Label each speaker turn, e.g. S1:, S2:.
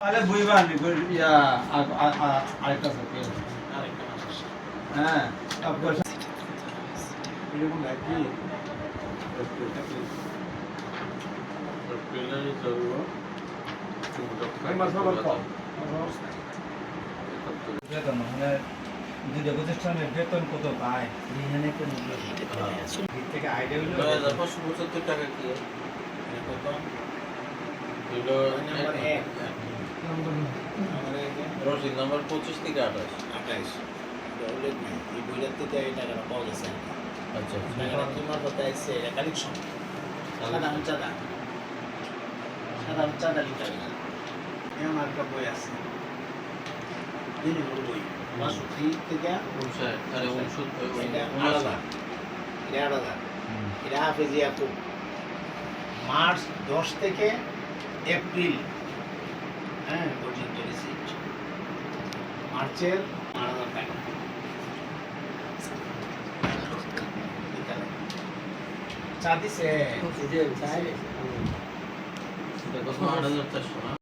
S1: তাহলে বুঝবান আরেকটা। হ্যাঁ মানে দুটো প্রতিষ্ঠানের বেতন কত পায় থেকে আইডিয়া হলো
S2: পাঁচশো পঁচাত্তর টাকা কি
S3: কত?
S2: রসিদ নাম্বার পঁচিশ থেকে আঠাশ
S3: উল্লেখ নাই। এই বইটার থেকে এই টাকাটা পাওয়া গেছে
S2: আচ্ছা
S3: টাকাটা তোমার কথা এসছে, এটা কালেকশন। সাধারণ চাঁদা। সাধারণ চাঁদা নিতে এমন একটা বই আছে। থেকে আলাদা। এটা আলাদা। এটা মার্চ দশ থেকে এপ্রিল হ্যাঁ পর্যন্ত রিসিপ্ট মার্চের? আলাদা টাকা বিকালে। চা দিছে।
S2: এটা আট হাজার চারশো না?